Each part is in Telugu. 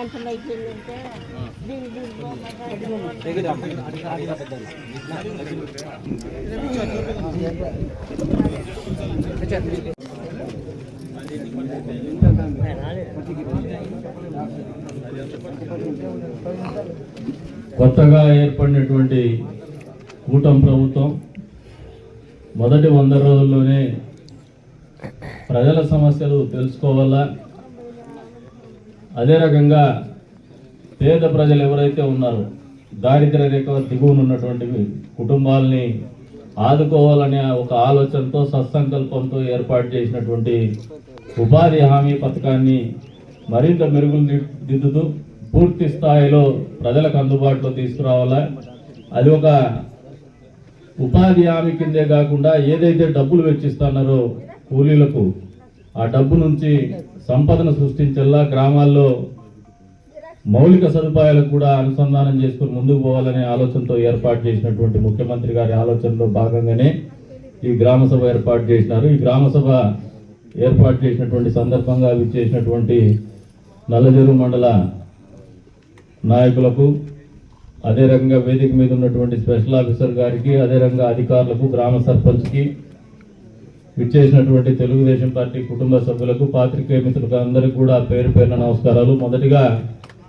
అయిపోయిందంటే కొత్తగా ఏర్పడినటువంటి కూటమి ప్రభుత్వం మొదటి వంద రోజుల్లోనే ప్రజల సమస్యలు తెలుసుకోవాలా? అదే రకంగా పేద ప్రజలు ఎవరైతే ఉన్నారో దారిద్ర రేఖ దిగువన ఉన్నటువంటి కుటుంబాలని ఆదుకోవాలనే ఒక ఆలోచనతో సత్సంకల్పంతో ఏర్పాటు చేసినటువంటి ఉపాధి హామీ పథకాన్ని మరింత మెరుగులు దిద్దుతూ పూర్తి స్థాయిలో ప్రజలకు అందుబాటులో తీసుకురావాలా? అది ఒక ఉపాధి హామీ కిందే కాకుండా ఏదైతే డబ్బులు వెచ్చిస్తున్నారో కూలీలకు ఆ డబ్బు నుంచి సంపదను సృష్టించేలా గ్రామాల్లో మౌలిక సదుపాయాలకు కూడా అనుసంధానం చేసుకుని ముందుకు పోవాలనే ఆలోచనతో ఏర్పాటు చేసినటువంటి ముఖ్యమంత్రి గారి ఆలోచనలో భాగంగానే ఈ గ్రామ సభ ఏర్పాటు చేసినారు. ఈ గ్రామ సభ ఏర్పాటు చేసినటువంటి సందర్భంగా విచ్చేసినటువంటి నల్లజరు మండల నాయకులకు అదే రకంగా వేదిక మీద ఉన్నటువంటి స్పెషల్ ఆఫీసర్ గారికి అదే రకంగా అధికారులకు గ్రామ సర్పంచ్కి విచ్చేసినటువంటి తెలుగుదేశం పార్టీ కుటుంబ సభ్యులకు పాత్రికేయ మిత్రులకు అందరికీ కూడా పేరు పేరున నమస్కారాలు. మొదటిగా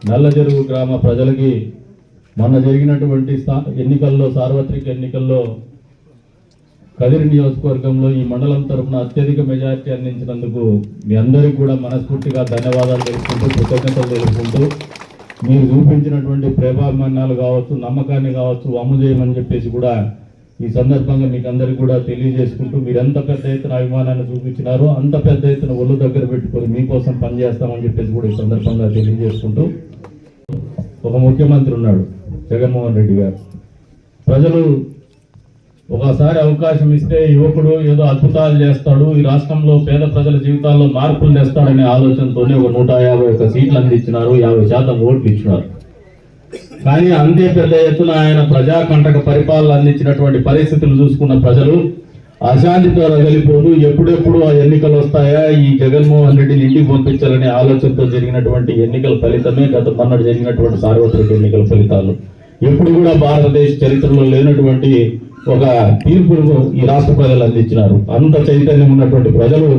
నల్లజెరువు గ్రామ ప్రజలకి మొన్న జరిగినటువంటి స్థా- ఎన్నికల్లో సార్వత్రిక ఎన్నికల్లో కదిరి నియోజకవర్గంలో ఈ మండలం తరఫున అత్యధిక మెజారిటీ అందించినందుకు మీ అందరికీ కూడా మనస్ఫూర్తిగా ధన్యవాదాలు తెలుపుకుంటూ కృతజ్ఞతలు తెలుపుకుంటూ మీరు చూపించినటువంటి ప్రేమాభిమానాలు కావచ్చు నమ్మకాన్ని కావచ్చు అమ్ము చేయమని చెప్పేసి కూడా ఈ సందర్భంగా మీకు అందరికీ కూడా తెలియజేసుకుంటూ మీరు ఎంత పెద్ద ఎత్తున అభిమానాన్ని చూపించినారో అంత పెద్ద ఎత్తున ఒళ్ళు దగ్గర పెట్టుకొని మీకోసం పనిచేస్తామని చెప్పేసి కూడా ఈ సందర్భంగా తెలియజేసుకుంటూ ఒక ముఖ్యమంత్రి ఉన్నాడు జగన్మోహన్ రెడ్డి గారు. ప్రజలు ఒకసారి అవకాశం ఇస్తే యువకుడు ఏదో అద్భుతాలు చేస్తాడు ఈ రాష్ట్రంలో పేద ప్రజల జీవితాల్లో మార్పులు తెస్తాడనే ఆలోచనతోనే ఒక నూట యాభై ఒక్క సీట్లు అందించినారు యాభై శాతం ఓట్లు ఇచ్చినారు. కానీ అంతే పెద్ద ఎత్తున ఆయన ప్రజాకంటక పరిపాలన అందించినటువంటి పరిస్థితులు చూసుకున్న ప్రజలు అశాంతితో రగిలిపోతూ ఎప్పుడెప్పుడు ఆ ఎన్నికలు వస్తాయా? ఈ జగన్మోహన్ రెడ్డిని ఇంటికి పంపించాలనే ఆలోచనతో జరిగినటువంటి ఎన్నికల ఫలితమే గత మొన్నటి జరిగినటువంటి సార్వత్రిక ఎన్నికల ఫలితాలు. ఎప్పుడు కూడా భారతదేశ చరిత్రలో లేనటువంటి ఒక తీర్పును ఈ రాష్ట్ర ప్రజలు అందించినారు. అంత చైతన్యం ఉన్నటువంటి ప్రజలు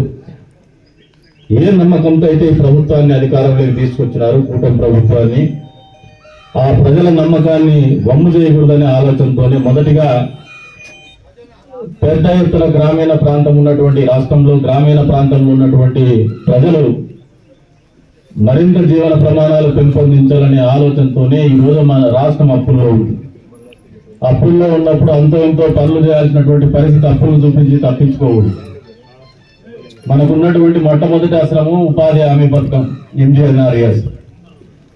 ఏ నమ్మకంతో అయితే ఈ ప్రభుత్వాన్ని అధికారంలోకి తీసుకొచ్చినారు కూటమి ప్రభుత్వాన్ని ఆ ప్రజల నమ్మకాన్ని వమ్ము చేయకూడదనే ఆలోచనతోనే మొదటిగా పెద్ద ఎత్తున గ్రామీణ ప్రాంతం ఉన్నటువంటి రాష్ట్రంలో గ్రామీణ ప్రాంతంలో ఉన్నటువంటి ప్రజలు మరింత జీవన ప్రమాణాలు పెంపొందించాలనే ఆలోచనతోనే ఈ రోజు మన రాష్ట్రం అప్పుల్లో ఉంది. అప్పుల్లో ఉన్నప్పుడు అంతో ఎంతో పనులు చేయాల్సినటువంటి పరిస్థితి అప్పులు చూపించి తప్పించుకోకూడదు. మనకున్నటువంటి మొట్టమొదటి ఆశ్రమం ఉపాధి హామీ పథకం ఎంజీఎన్ఆర్ఎస్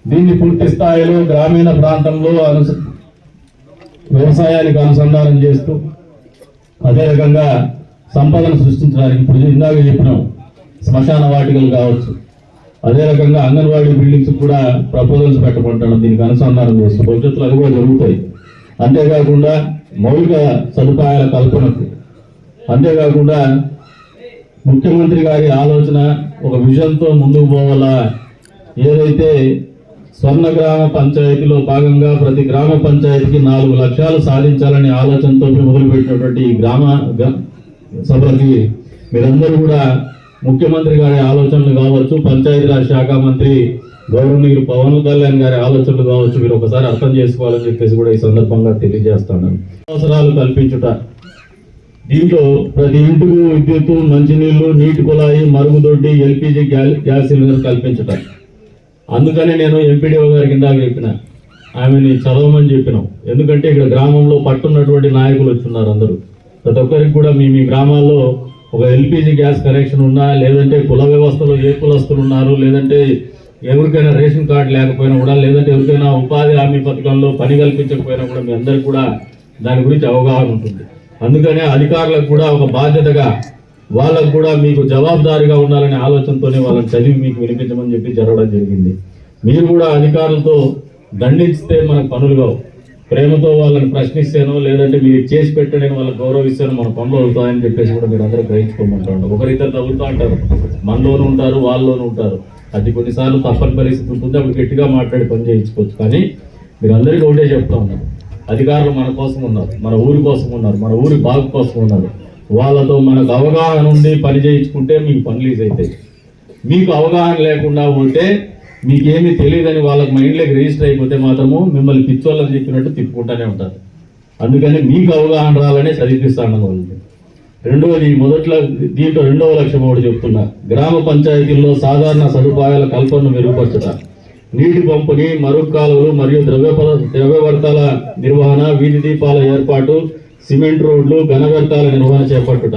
దీన్ని పూర్తి స్థాయిలో గ్రామీణ ప్రాంతంలో అనుస వ్యవసాయానికి అనుసంధానం చేస్తూ అదే రకంగా సంపదను సృష్టించడానికి ఇప్పుడు ఇందాక చెప్పినాం శ్మశాన వాటికలు కావచ్చు. అదే రకంగా అంగన్వాడీ బిల్డింగ్స్ కూడా ప్రపోజల్స్ పెట్టబడ్డాను దీనికి అనుసంధానం చేస్తూ. భవిష్యత్తులో అవి కూడా జరుగుతాయి. అంతేకాకుండా మౌలిక సదుపాయాల కల్పనకు అంతేకాకుండా ముఖ్యమంత్రి గారి ఆలోచన ఒక విజన్తో ముందుకు పోవాలా? ఏదైతే స్వర్ణ గ్రామ పంచాయతీలో భాగంగా ప్రతి గ్రామ పంచాయతీకి నాలుగు లక్ష్యాలు సాధించాలనే ఆలోచనతో మొదలుపెట్టినటువంటి ఈ గ్రామ సభకి మీరందరూ కూడా ముఖ్యమంత్రి గారి ఆలోచనలు కావచ్చు పంచాయతీరాజ్ శాఖ మంత్రి గౌరవనీయులు పవన్ కళ్యాణ్ గారి ఆలోచనలు కావచ్చు మీరు ఒకసారి అర్థం చేసుకోవాలని చెప్పేసి కూడా ఈ సందర్భంగా తెలియజేస్తాను అవసరాలు కల్పించుట. దీంట్లో ప్రతి ఇంటికి విద్యుత్తు మంచినీళ్ళు నీటి కుళాయి మరుగుదొడ్డి ఎల్పిజి గ్యా- గ్యాస్ సిలిండర్ కల్పించటం. అందుకనే నేను ఎంపీడీఓ గారికి ఇందాక చెప్పిన. ఆమెని చదవమని చెప్పినాం. ఎందుకంటే ఇక్కడ గ్రామంలో పట్టున్నటువంటి నాయకులు వచ్చున్నారు అందరూ. ప్రతి ఒక్కరికి కూడా మీ మీ గ్రామాల్లో ఒక ఎల్పిజి గ్యాస్ కనెక్షన్ ఉన్నా లేదంటే కుల వ్యవస్థలో ఏ కులస్తులు ఉన్నారు లేదంటే ఎవరికైనా రేషన్ కార్డు లేకపోయినా కూడా లేదంటే ఎవరికైనా ఉపాధి హామీ పథకంలో పని కల్పించకపోయినా కూడా మీ అందరికి కూడా దాని గురించి అవగాహన ఉంటుంది. అందుకనే అధికారులకు కూడా ఒక బాధ్యతగా వాళ్ళకు కూడా మీకు జవాబుదారీగా ఉండాలనే ఆలోచనతోనే వాళ్ళని చదివి మీకు వినిపించమని చెప్పి జరగడం జరిగింది. మీరు కూడా అధికారులతో దండిస్తే మనకు పనులు కావు. ప్రేమతో వాళ్ళని ప్రశ్నిస్తేనో లేదంటే మీరు చేసి పెట్టడని వాళ్ళకి గౌరవిస్తేనో మన పనులు అవుతాయని చెప్పేసి కూడా మీరు అందరూ గ్రహించుకోమంటారు. ఒకరిద్దరు తగులుతూ అంటారు. మనలోనూ ఉంటారు వాళ్ళలోనూ ఉంటారు. అది కొన్నిసార్లు తప్పని పరిస్థితి ఉంటుంది అప్పుడు గట్టిగా మాట్లాడి పని చేయించుకోవచ్చు. కానీ మీరు అందరికీ ఒకటే చెప్తా ఉన్నారు అధికారులు మన కోసం ఉన్నారు మన ఊరి కోసం ఉన్నారు మన ఊరి బాగు కోసం ఉన్నారు. వాళ్ళతో మనకు అవగాహన ఉండి పని చేయించుకుంటే మీకు పనులు అవుతాయి మీకు అవగాహన లేకుండా ఉంటే మీకేమీ తెలియదని వాళ్ళకి మైండ్లోకి రిజిస్టర్ అయిపోతే మాత్రము మిమ్మల్ని పిచ్చోళ్ళని చెప్పినట్టు తిప్పుకుంటూనే ఉంటారు. అందుకని మీకు అవగాహన రావాలనే చదివిస్తాను వాళ్ళని రెండవది మొదట్లో దీంట్లో రెండవ లక్ష్యం ఒకటి చెప్తున్నా. గ్రామ పంచాయతీల్లో సాధారణ సదుపాయాల కల్పనను మెరుగుపరచట. నీటి పంపిణీ మరుగు కాలువలు మరియు ద్రవ్య ద్రవ్యవర్తాల నిర్వహణ వీధి దీపాల ఏర్పాటు సిమెంట్ రోడ్లు ఘనవ్యర్థాల నిర్వహణ చేపట్టుట.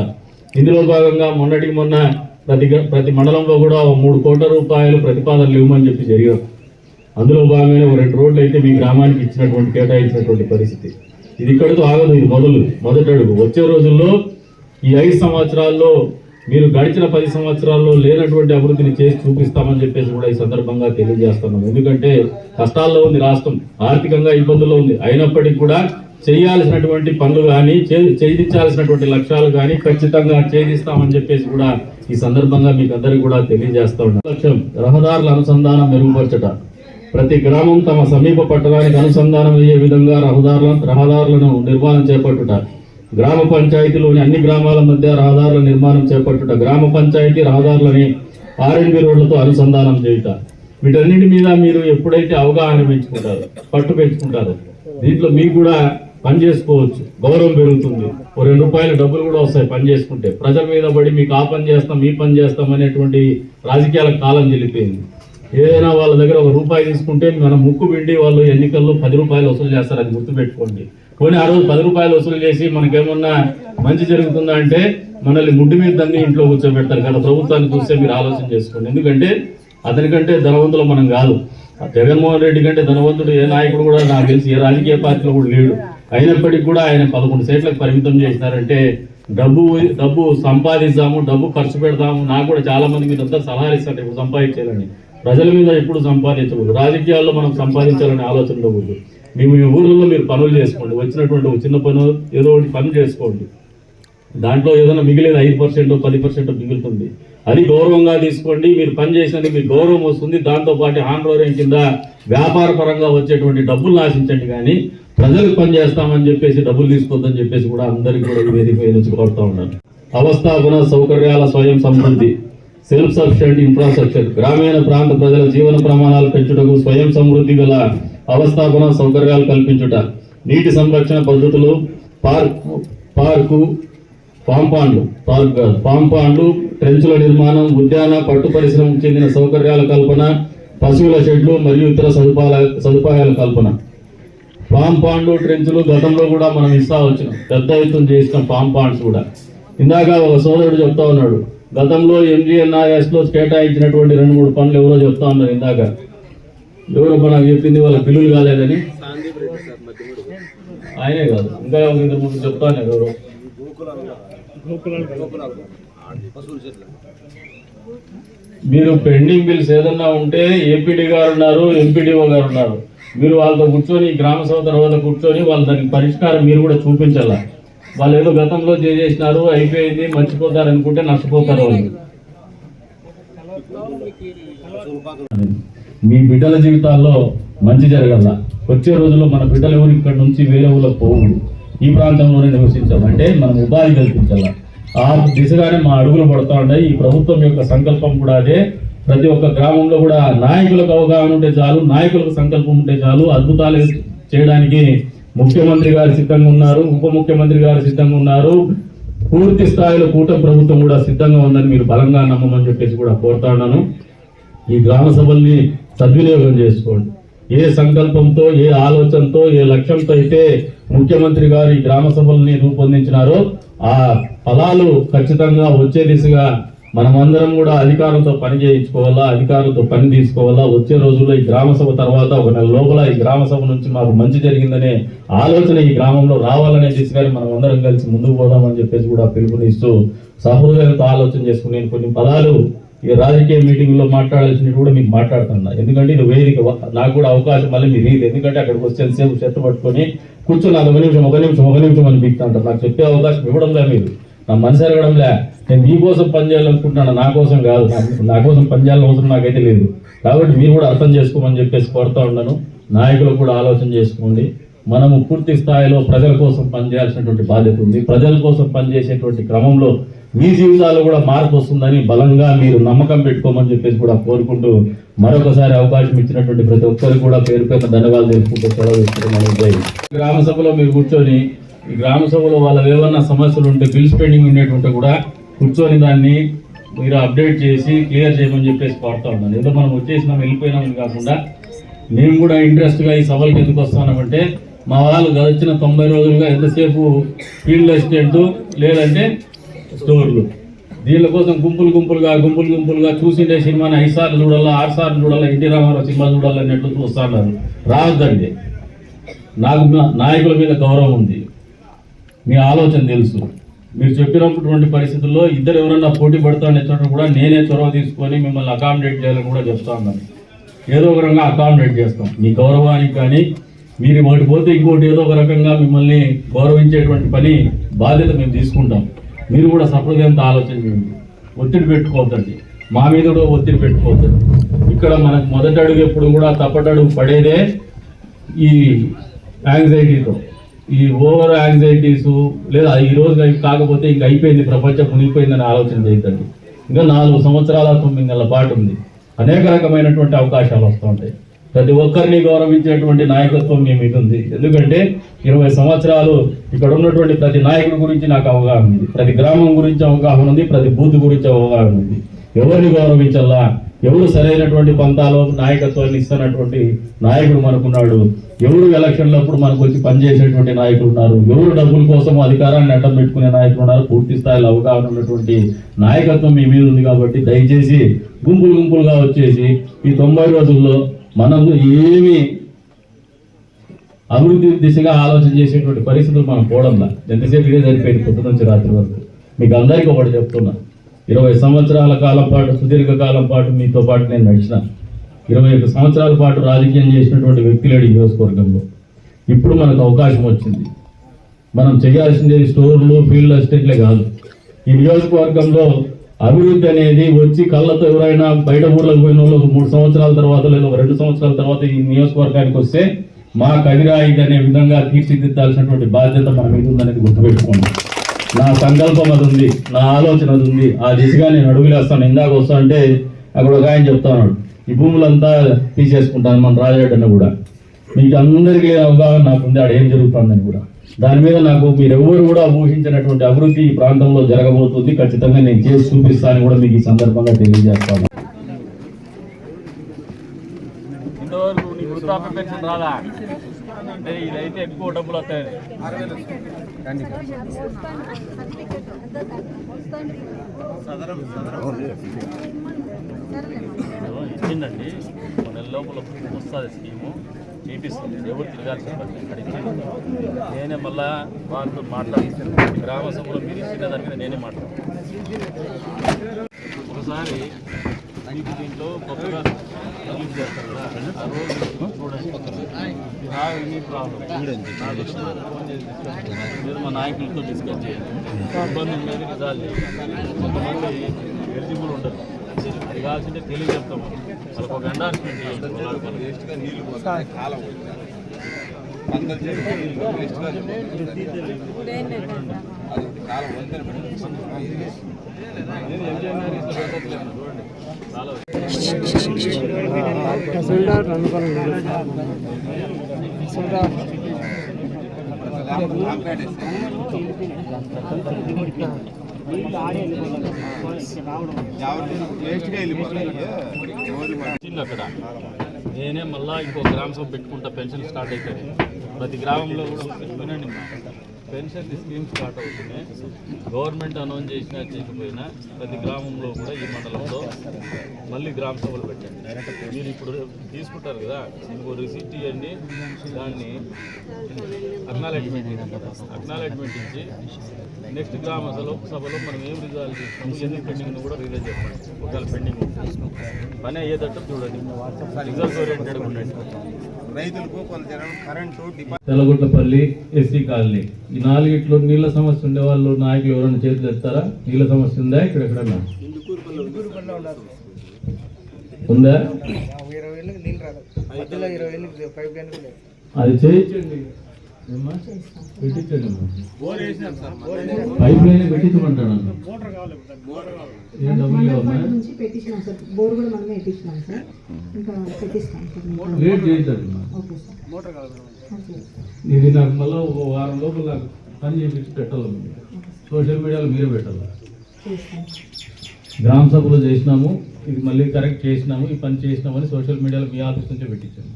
ఇందులో భాగంగా మొన్నటికి మొన్న ప్రతి గ- ప్రతి మండలంలో కూడా మూడు కోట్ల రూపాయలు ప్రతిపాదనలు ఇవ్వమని చెప్పి జరిగారు. అందులో భాగంగానే ఒక రెండు రోడ్లు అయితే మీ గ్రామానికి ఇచ్చినటువంటి కేటాయించినటువంటి పరిస్థితి. ఇది ఇక్కడితో ఆగదు ఇది మొదలు మొదటి అడుగు. వచ్చే రోజుల్లో ఈ ఐదు సంవత్సరాల్లో మీరు గడిచిన పది సంవత్సరాల్లో లేనటువంటి అభివృద్ధిని చేసి చూపిస్తామని చెప్పేసి కూడా ఈ సందర్భంగా తెలియజేస్తున్నాం ఎందుకంటే కష్టాల్లో ఉంది రాష్ట్రం ఆర్థికంగా ఇబ్బందుల్లో ఉంది. అయినప్పటికీ కూడా చేయాల్సినటువంటి పనులు కానీ చేయించాల్సినటువంటి లక్ష్యాలు కానీ ఖచ్చితంగా ఛేదిస్తామని చెప్పేసి కూడా ఈ సందర్భంగా మీకు అందరికీ కూడా తెలియజేస్తా ఉన్నాం. లక్ష్యం రహదారుల అనుసంధానం మెరుగుపరచట. ప్రతి గ్రామం తమ సమీప పట్టణానికి అనుసంధానం అయ్యే విధంగా రహదారుల రహదారులను నిర్మాణం చేపట్టుట. గ్రామ పంచాయతీలోని అన్ని గ్రామాల మధ్య రహదారుల నిర్మాణం చేపట్టుట. గ్రామ పంచాయతీ రహదారులని ఆర్ఎన్బి రోడ్లతో అనుసంధానం చేయుట. వీటన్నిటి మీద మీరు ఎప్పుడైతే అవగాహన పెంచుకుంటారు పట్టు పెంచుకుంటారు దీంట్లో మీకు కూడా పని చేసుకోవచ్చు గౌరవం పెరుగుతుంది. ఓ రెండు రూపాయల డబ్బులు కూడా వస్తాయి పని చేసుకుంటే ప్రజల మీద పడి మీకు ఆ పని చేస్తాం ఈ పని చేస్తాం అనేటువంటి రాజకీయాల కాలం చెల్లిపోయింది. ఏదైనా వాళ్ళ దగ్గర ఒక రూపాయి తీసుకుంటే మన ముక్కు పిండి వాళ్ళు ఎన్నికల్లో పది రూపాయలు వసూలు చేస్తారు అది గుర్తుపెట్టుకోండి. పోనీ ఆ రోజు పది రూపాయలు వసూలు చేసి మనకేమన్నా మంచి జరుగుతుందా అంటే మనల్ని ముడ్డు మీద దంగి ఇంట్లో కూర్చోబెడతారు. కదా ప్రభుత్వాన్ని చూస్తే మీరు ఆలోచన చేసుకోండి. ఎందుకంటే అతనికంటే ధనవంతులు మనం కాదు. జగన్మోహన్ రెడ్డి కంటే ధనవంతుడు ఏ నాయకుడు కూడా నాకు తెలిసి ఏ రాజకీయ పార్టీలో కూడా లేడు. అయినప్పటికీ కూడా ఆయన పదకొండు సీట్లకు పరిమితం చేసినారంటే డబ్బు డబ్బు సంపాదిద్దాము డబ్బు ఖర్చు పెడదాము. నాకు కూడా చాలా మంది మీద అంతా సలహాలు ఇస్తారు. ఇప్పుడు సంపాదించాలని. ప్రజల మీద ఎప్పుడు సంపాదించకూడదు. రాజకీయాల్లో మనం సంపాదించాలనే ఆలోచన ఉండకూడదు మేము మీ ఊర్లలో మీరు పనులు చేసుకోండి. వచ్చినటువంటి ఒక చిన్న పని ఏదో ఒకటి పని చేసుకోండి. దాంట్లో ఏదైనా మిగిలేదు ఐదు పర్సెంట్ పది పర్సెంట్ మిగులుతుంది. అది గౌరవంగా తీసుకోండి మీరు పని మీకు గౌరవం వస్తుంది. దాంతోపాటు ఆండ్రోరేం కింద వ్యాపార పరంగా వచ్చేటువంటి డబ్బులు నాశించండి కానీ ప్రజలకు పనిచేస్తామని చెప్పేసి డబ్బులు తీసుకోవద్దని చెప్పేసి కూడా అందరికీ కూడా ఈ వేదిక నుంచి కోరుతా ఉన్నాను. అవస్థాపన సౌకర్యాల స్వయం సమృద్ధి సెల్ఫ్ సఫిషియెంట్ ఇన్ఫ్రాస్ట్రక్చర్ గ్రామీణ ప్రాంత ప్రజల జీవన ప్రమాణాలు పెంచుటకు స్వయం సమృద్ధి గల అవస్థాపన సౌకర్యాలు కల్పించుట నీటి సంరక్షణ పద్ధతులు పార్క్ పార్కు పాంపాండ్లు పార్క్ పాంపాండ్లు ట్రెంచుల నిర్మాణం ఉద్యాన పట్టు పరిశ్రమకు చెందిన సౌకర్యాల కల్పన పశువుల షెడ్లు మరియు ఇతర సదుపాయాల సదుపాయాల కల్పన. పాంపాండ్లు ట్రెంచులు గతంలో కూడా మనం ఇస్తా వచ్చినాం. పెద్ద ఎత్తున చేసిన పాంపాండ్స్ కూడా. ఇందాక ఒక సోదరుడు చెప్తా ఉన్నాడు గతంలో ఎంజీఎన్ఆర్ఎస్లో కేటాయించినటువంటి రెండు మూడు పనులు ఎవరో చెప్తా ఉన్నారు ఇందాక. ఎవరు మనకు చెప్పింది వాళ్ళ బిల్లులు కాలేదని. ఆయనే కాదు ఇంకా ఇద్దరు ముందు చెప్తాను ఎవరు. మీరు పెండింగ్ బిల్స్ ఏదన్నా ఉంటే ఏపీడీ గారు ఉన్నారు ఎంపీడీఓ గారు ఉన్నారు. మీరు వాళ్ళతో కూర్చొని గ్రామ సభ తర్వాత కూర్చొని వాళ్ళ దానికి పరిష్కారం మీరు కూడా చూపించాల? వాళ్ళు ఏదో గతంలో చేసేసినారు అయిపోయింది మర్చిపోతారు అనుకుంటే నష్టపోతారు వాళ్ళు. మీ బిడ్డల జీవితాల్లో మంచి జరగల? వచ్చే రోజుల్లో మన బిడ్డలు ఎవరు ఇక్కడ నుంచి వేరే ఊళ్ళకి పోవు? ఈ ప్రాంతంలోనే నివసించాలి అంటే మనం ఉపాధి కల్పించాలా? ఆ దిశగానే మా అడుగులు పడుతూ ఉన్నాయి. ఈ ప్రభుత్వం యొక్క సంకల్పం కూడా అదే. ప్రతి ఒక్క గ్రామంలో కూడా నాయకులకు అవగాహన ఉంటే చాలు నాయకులకు సంకల్పం ఉంటే చాలు. అద్భుతాలు చేయడానికి ముఖ్యమంత్రి గారు సిద్ధంగా ఉన్నారు ఉప ముఖ్యమంత్రి గారు సిద్ధంగా ఉన్నారు. పూర్తి స్థాయిలో కూటమి ప్రభుత్వం కూడా సిద్ధంగా ఉందని మీరు బలంగా నమ్మమని చెప్పేసి కూడా కోరుతా ఉన్నాను. ఈ గ్రామ సభల్ని సద్వినియోగం చేసుకోండి. ఏ సంకల్పంతో ఏ ఆలోచనతో ఏ లక్ష్యంతో అయితే ముఖ్యమంత్రి గారు ఈ గ్రామ సభల్ని రూపొందించినారో ఆ ఫలాలు ఖచ్చితంగా వచ్చే దిశగా మనమందరం కూడా అధికారులతో పని చేయించుకోవాలా అధికారులతో పని తీసుకోవాలా? వచ్చే రోజుల్లో ఈ గ్రామ సభ తర్వాత ఒక నెల లోపల ఈ గ్రామ సభ నుంచి మాకు మంచి జరిగిందనే ఆలోచన ఈ గ్రామంలో రావాలనే దిశగానే మనం అందరం కలిసి ముందుకు పోదామని చెప్పేసి కూడా పిలుపునిస్తూ సహృదయంతో ఆలోచన చేసుకుని నేను కొన్ని పదాలు ఈ రాజకీయ మీటింగ్లో మాట్లాడాల్సినవి కూడా మీకు మాట్లాడుతున్నా. ఎందుకంటే ఇది వేదిక నాకు కూడా అవకాశం మళ్ళీ మీరు ఇది ఎందుకంటే అక్కడికి వచ్చే సేపు చెత్త పట్టుకొని కూర్చొని అది ఒక నిమిషం ఒక నిమిషం ఒక నిమిషం అని బిక్తా అంటారు నాకు చెప్పే అవకాశం ఇవ్వడం లేదు మీరు. నా మనసు ఎరగడంలే నేను మీకోసం పని చేయాలనుకుంటున్నాను. నా కోసం కాదు. నా- కోసం పనిచేయాలని అవసరం నాకైతే లేదు. కాబట్టి మీరు కూడా అర్థం చేసుకోమని చెప్పేసి కోరుతా ఉన్నాను. నాయకులు కూడా ఆలోచన చేసుకోండి. మనము పూర్తి స్థాయిలో ప్రజల కోసం పనిచేయాల్సినటువంటి బాధ్యత ఉంది. ప్రజల కోసం పనిచేసేటువంటి క్రమంలో మీ జీవితాల్లో కూడా మార్పు వస్తుందని బలంగా మీరు నమ్మకం పెట్టుకోమని చెప్పేసి కూడా కోరుకుంటూ మరొకసారి అవకాశం ఇచ్చినటువంటి ప్రతి ఒక్కరికి కూడా పేరు పేరున ధన్యవాదాలు తెలుసుకుంటూ సెలవు గ్రామ సభలో మీరు కూర్చొని ఈ గ్రామ సభలో వాళ్ళ ఏమన్నా సమస్యలు ఉంటే బిల్స్ పెండింగ్ ఉండేటువంటి కూడా కూర్చొని దాన్ని మీరు అప్డేట్ చేసి క్లియర్ చేయమని చెప్పేసి కోరుతా ఉన్నాను. ఏదో మనం వచ్చేసినాం వెళ్ళిపోయినామని కాకుండా మేము కూడా ఇంట్రెస్ట్గా ఈ సభలకు ఎందుకు వస్తున్నామంటే మా వాళ్ళు గడిచిన తొంభై రోజులుగా ఎంతసేపు ఫీల్డ్ అసిస్టెంట్ లేదంటే స్టోర్లు దీళ్ళ కోసం గుంపులు గుంపులుగా గుంపులు గుంపులుగా చూసిండే సినిమాని ఐదు సార్లు చూడాలా ఆరు సార్లు చూడాలా ఎన్టీ రామారావు సినిమా చూడాలన్నట్లు చూస్తున్నారు. రావద్దండి. నాకు నాయకుల మీద గౌరవం ఉంది. మీ ఆలోచన తెలుసు. మీరు చెప్పినటువంటి పరిస్థితుల్లో ఇద్దరు ఎవరన్నా పోటీ పడతానని చోట కూడా నేనే చొరవ తీసుకొని మిమ్మల్ని అకామిడేట్ చేయాలని కూడా చెప్తా ఉన్నాను. ఏదో ఒక రకంగా అకామిడేట్ చేస్తాం. మీ గౌరవానికి కానీ మీరు ఒకటి పోతే ఇంకోటి ఏదో ఒక రకంగా మిమ్మల్ని గౌరవించేటువంటి పని బాధ్యత మేము తీసుకుంటాం. మీరు కూడా సహృదయంతో ఆలోచన చేయండి ఒత్తిడి పెట్టుకోవద్దండి. మా మీద కూడా ఒత్తిడి పెట్టుకోవద్దండి. ఇక్కడ మనకు మొదటి అడుగు ఎప్పుడు కూడా తప్పటడుగు పడేదే ఈ యాంగ్జైటీతో ఈ ఓవర్ యాంగ్జైటీస్ లేదా ఈ రోజు కాకపోతే ఇంక అయిపోయింది ప్రపంచం మునిగిపోయిందని ఆలోచన చేయొద్దండి. ఇంకా నాలుగు సంవత్సరాల తొమ్మిది నెలల పాటు ఉంది. అనేక రకమైనటువంటి అవకాశాలు వస్తూ ఉంటాయి. ప్రతి ఒక్కరిని గౌరవించేటువంటి నాయకత్వం మీ మీద ఉంది. ఎందుకంటే ఇరవై సంవత్సరాలు ఇక్కడ ఉన్నటువంటి ప్రతి నాయకుడి గురించి నాకు అవగాహన ఉంది. ప్రతి గ్రామం గురించి అవగాహన ఉంది. ప్రతి బూత్ గురించి అవగాహన ఉంది. ఎవరిని గౌరవించాలా ఎవరు సరైనటువంటి పంతాలో నాయకత్వాన్ని ఇస్తున్నటువంటి నాయకుడు మనకున్నాడు? ఎవరు ఎలక్షన్లప్పుడు మనకు వచ్చి పనిచేసేటువంటి నాయకులు ఉన్నారు? ఎవరు డబ్బుల కోసం అధికారాన్ని అడ్డం పెట్టుకునే నాయకులు ఉన్నారు? పూర్తి స్థాయిలో అవగాహన ఉన్నటువంటి నాయకత్వం మీ మీద ఉంది కాబట్టి దయచేసి గుంపులు గుంపులుగా వచ్చేసి ఈ తొంభై రోజుల్లో మనము ఏమి అభివృద్ధి దిశగా ఆలోచన చేసేటువంటి పరిస్థితులు మనం పోవడంలా ఎంతసేపు ఇదే సరిపోయింది పొద్దు నుంచి రాత్రి వరకు? మీకు అందరికీ ఒకటి చెప్తున్నా. ఇరవై సంవత్సరాల కాలం పాటు సుదీర్ఘ కాలం పాటు మీతో పాటు నేను నడిచిన. ఇరవై ఒక్క సంవత్సరాల పాటు రాజకీయం చేసినటువంటి వ్యక్తులేడు నియోజకవర్గంలో. ఇప్పుడు మనకు అవకాశం వచ్చింది. మనం చేయాల్సింది స్టోర్లు ఫీల్డ్ అసిస్టెంట్లే కాదు. ఈ నియోజకవర్గంలో అభివృద్ధి అనేది వచ్చి కళ్ళతో ఎవరైనా బయట ఊర్లకు పోయిన వాళ్ళు ఒక మూడు సంవత్సరాల తర్వాత లేదా రెండు సంవత్సరాల తర్వాత ఈ నియోజకవర్గానికి వస్తే మా కవిరాయిది అనే విధంగా తీర్చిదిద్దాల్సినటువంటి బాధ్యత మన మీద ఉందనేది గుర్తుపెట్టుకోండి. నా సంకల్పం అది ఉంది నా ఆలోచన అది ఉంది. ఆ దిశగా నేను అడుగులేస్తాను. ఇందాక వస్తానంటే అక్కడ ఒక ఆయన చెప్తాను ఈ భూములంతా తీసేసుకుంటాను మన రాజాడన్న కూడా. మీకు అందరికీ అవగాహన నాకు ఉంది. ఆడ ఏం జరుగుతుందని కూడా. దాని మీద నాకు మీరెవ్వరు కూడా ఊహించినటువంటి అభివృద్ధి ఈ ప్రాంతంలో జరగబోతుంది. ఖచ్చితంగా నేను చేసి చూపిస్తానని కూడా మీకు ఈ సందర్భంగా తెలియజేస్తాను. ఇదైతే ఎక్కువ డబ్బులు వస్తాయి ఇచ్చిందండి. మన నెల లోపల వస్తుంది స్కీము. చేపిస్తుంది. ఎవరు తిరగాల్సిన నేనే మళ్ళా వాళ్ళతో మాట్లాడుతాను గ్రామ సభలో మీరు ఇచ్చిన దానికి నేనే మాట్లాడతాను. ఒకసారి దీంట్లో కొత్తగా రిలీజ్ చేస్తారు కదా ఆ రోజు చూడండి. You have మీరు మా నాయకులతో డిస్కస్ చేయండి. ఇబ్బంది ఉండేది రిజాల్వ్ చేయండి కొంతమంది ఎలిజిబుల్ ఉండదు కావాల్సింటే తెలియజెప్తాము వాళ్ళకి ఒక ఎండార్స్మెంట్ చేయండి అక్కడ నేనే మళ్ళా ఇంకో గ్రామ సభ పెట్టుకుంటా పెన్షన్ స్టార్ట్ అవుతుంది ప్రతి గ్రామంలో కూడా వినండి పెన్షన్ స్కీమ్ స్టార్ట్ అవుతుంది. గవర్నమెంట్ అనౌన్స్ చేసినా చేయకపోయినా ప్రతి గ్రామంలో కూడా ఈ మండలంలో మళ్ళీ గ్రామ సభలు పెట్టండి మీరు ఇప్పుడు తీసుకుంటారు కదా ఇంకో రిసీట్ ఇవ్వండి. దాన్ని అక్నాలెడ్జ్మెంట్ అక్నాలెడ్జ్మెంట్ ఇచ్చి నెక్స్ట్ గ్రామ సభలో సభలో మనం ఏం రిజాల్వ్ చేస్తాము ఎందుకు పెండింగ్ కూడా రిజల్ట్ చెప్పండి ఒకవేళ పెండింగ్ పని అయ్యేటట్టు చూడండి. రిజల్ట్ ఓరియంటెడ్ ఉండండి. రైతులకు కొంత current deposit Tellaguttlapalli SC colony. నాలుగిట్లో నీళ్ళ సమస్య ఉండే వాళ్ళు నాయకులు ఎవరైనా చేతులు ఎత్తారా నీళ్ళ సమస్య ఉందా ఇక్కడ ఎక్కడన్నా ఉందా అది చేయించండి? పెట్టించండి. పైప్ లైన్ మీకు. లేట్ చేయించండి మోటార్ కావాలి. ఇది నాకు మళ్ళీ ఒక వారం లోపల నాకు పని చేపించి పెట్టాలి. సోషల్ మీడియాలో మీరే పెట్టాలి. గ్రామ సభలో చేసినాము ఇది మళ్ళీ కరెక్ట్ చేసినాము ఈ పని చేసినామని సోషల్ మీడియాలో మీ ఆఫీస్ నుంచే పెట్టించాము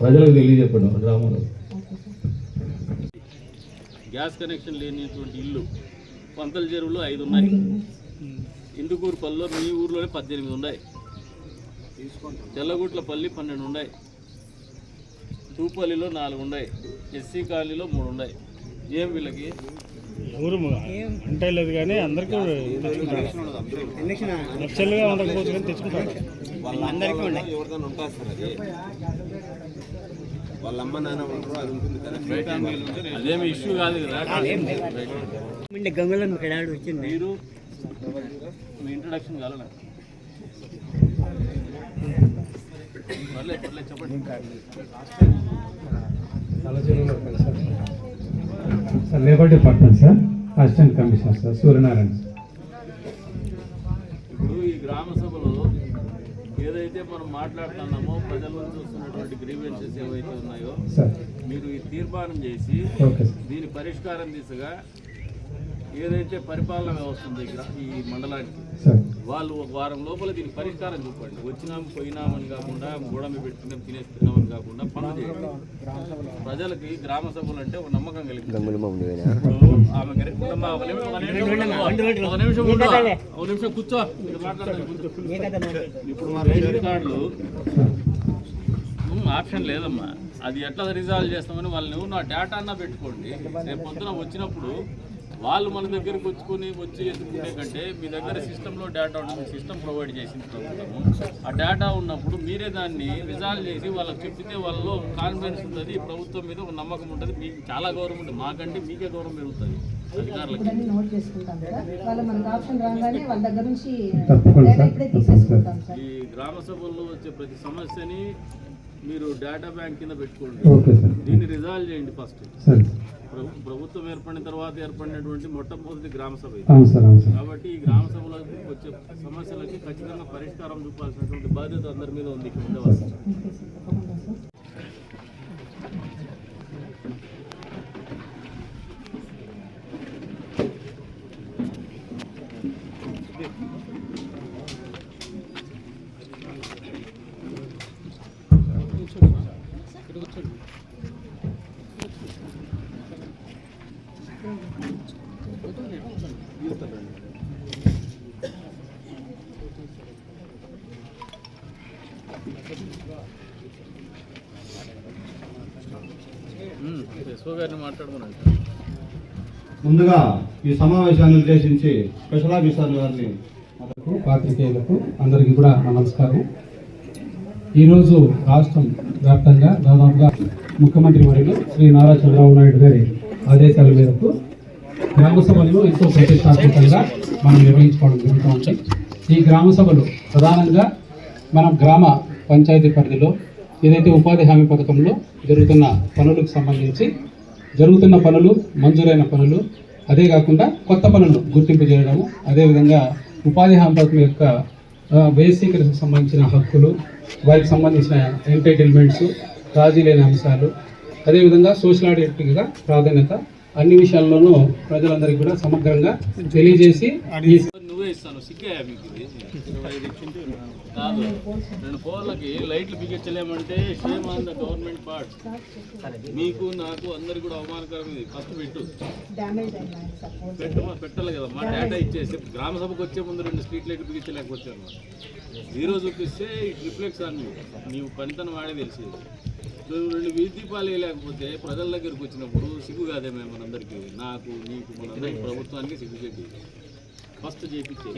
ప్రజలకు తెలియజెప్పండి మన గ్రామంలో. గ్యాస్ కనెక్షన్ లేనిటువంటి ఇల్లు పంతల చెరువులో ఐదు ఉన్నాయి. ఇందుకూరు ఇందుకూరుపల్లిలో మీ ఊర్లోనే పద్దెనిమిది ఉన్నాయి. తెల్లగుట్లపల్లి పన్నెండు ఉన్నాయి. తూపల్లిలో నాలుగు ఉన్నాయి. ఎస్సీ కాలనీలో మూడు ఉన్నాయి. ఏం వీళ్ళకి? ఊరు అంటే లేదు కానీ అందరికీ లక్షలుగా ఉండకపోవచ్చు కానీ తెచ్చుకుంటారు. వాళ్ళందరికీ ఉన్నాయి అదేమి ఇష్యూ కాదు కదా. గంగలం వచ్చింది. మీరు మీ ఇంట్రడక్షన్ చెప్పండి sir labour department sir assistant commissioner sir Suryanarayana sir. ఇప్పుడు ఈ గ్రామ సభలో ఏదైతే మనం మాట్లాడుతున్నామో ప్రజల నుంచి వస్తున్నటువంటి గ్రీవెన్సెస్ ఏవైతే ఉన్నాయో మీరు ఈ తీర్మానం చేసి దీని పరిష్కారం దిశగా ఏదైతే పరిపాలన వ్యవస్థ ఉంది ఈ మండలానికి వాళ్ళు ఒక వారం లోపల దీని పరిష్కారం చూపండి. వచ్చినాం పోయినామని కాకుండా గోడమి పెట్టుకున్నాం తినేస్తున్నామని కాకుండా పనులు చేయండి. ప్రజలకి గ్రామ సభలు అంటే ఒక నమ్మకం కలిగింది. ఒక నిమిషం, ఒక నిమిషం కూర్చో. ఇప్పుడు మా రేషన్ కార్డులు ఉమ్, ఆప్షన్ లేదమ్మా. అది ఎట్లా రిజాల్వ్ చేస్తామని వాళ్ళు నువ్వు నా డేటా అన్నా పెట్టుకోండి. రేపు పొద్దున వచ్చినప్పుడు వాళ్ళు మన దగ్గరికి వచ్చుకొని వచ్చి ఎత్తుకునే కంటే మీ దగ్గర సిస్టంలో డేటా ఉంటుంది సిస్టమ్ ప్రొవైడ్ చేసింది ప్రభుత్వము. ఆ డేటా ఉన్నప్పుడు మీరే దాన్ని రిజాల్వ్ చేసి వాళ్ళకి చెప్పితే వాళ్ళలో కాన్ఫిడెన్స్ ఉంటుంది ప్రభుత్వం మీద ఒక నమ్మకం ఉంటుంది. మీకు చాలా గౌరవం ఉంటుంది. మాకంటే మీకే గౌరవం పెరుగుతుంది. వాళ్ళు వాళ్ళ ఈ గ్రామ సభల్లో వచ్చే ప్రతి సమస్యని మీరు డేటా బ్యాంక్ కింద పెట్టుకోండి. Okay sir. దీన్ని రిజాల్వ్ చేయండి ఫస్ట్ ప్రభుత్వం ఏర్పడిన తర్వాత ఏర్పడినటువంటి మొట్టమొదటి గ్రామ సభ కాబట్టి ఈ గ్రామ సభలో వచ్చే సమస్యలకి ఖచ్చితంగా పరిష్కారం చూపాల్సినటువంటి బాధ్యత అందరి మీద ఉంది ఇక్కడ ఉండే వాళ్ళకి. ఓకే సార్ తప్పకుండా సార్ ఉమ్, ఎస్ఓ గారిని ముందుగా ఈ సమావేశాన్ని ఉద్దేశించి స్పెషల్ ఆఫీసర్ గారిని పాత్రికేయులకు అందరికీ కూడా నా నమస్కారం. ఈరోజు రాష్ట్రం వ్యాప్తంగా దాదాపుగా ముఖ్యమంత్రి వర్యులు శ్రీ నారా చంద్రబాబు నాయుడు గారి ఆదేశాల మేరకు గ్రామ సభలను ఎంతో ప్రతిష్టాత్మకంగా మనం నిర్వహించుకోవడం జరుగుతూ ఉంది. ఈ గ్రామ సభలు ప్రధానంగా మనం గ్రామ పంచాయతీ పరిధిలో ఏదైతే ఉపాధి హామీ పథకంలో జరుగుతున్న పనులకు సంబంధించి జరుగుతున్న పనులు మంజూరైన పనులు అదే కాకుండా కొత్త పనులు గుర్తింపు చేయడము అదేవిధంగా ఉపాధి హామీ పథకం యొక్క ఆ, సంబంధించిన హక్కులు వారికి సంబంధించిన ఎంటైటిల్మెంట్స్ రాజీ లేని అంశాలు అదేవిధంగా సోషల్ ఆడిట్గా ప్రాధాన్యత అన్ని విషయాల్లోనూ ప్రజలందరికీ కూడా సమగ్రంగా తెలియజేసి ఇస్తాను సిగ్గాయా మీకు. ఇది కాదు రెండు పోర్లకి లైట్లు బిగించలేమంటే shame on the government part మీకు నాకు అందరికి కూడా అవమానకరం ఇది ఫస్ట్ పెట్టు. డ్యామేజ్ అయిన సపోజ్ పెట్టు పెట్టాలి కదా. మా డేటా ఇచ్చేసి గ్రామ సభకు వచ్చే ముందు రెండు స్ట్రీట్ లైట్లు బిగించలేకపోతే జీరో చూపిస్తే ఇట్ రిఫ్లెక్ట్స్ ఆన్ యూ నీవు పనితనం వాడే తెలిసేది నువ్వు రెండు వీధి దీపాలు వేయలేకపోతే ప్రజల దగ్గరికి వచ్చినప్పుడు సిగ్గు కాదే మేము మనందరికీ. నాకు నీకు మనందరికీ ప్రభుత్వానికి సిగ్గు చెడ్డి ఫస్ట్ చేయించే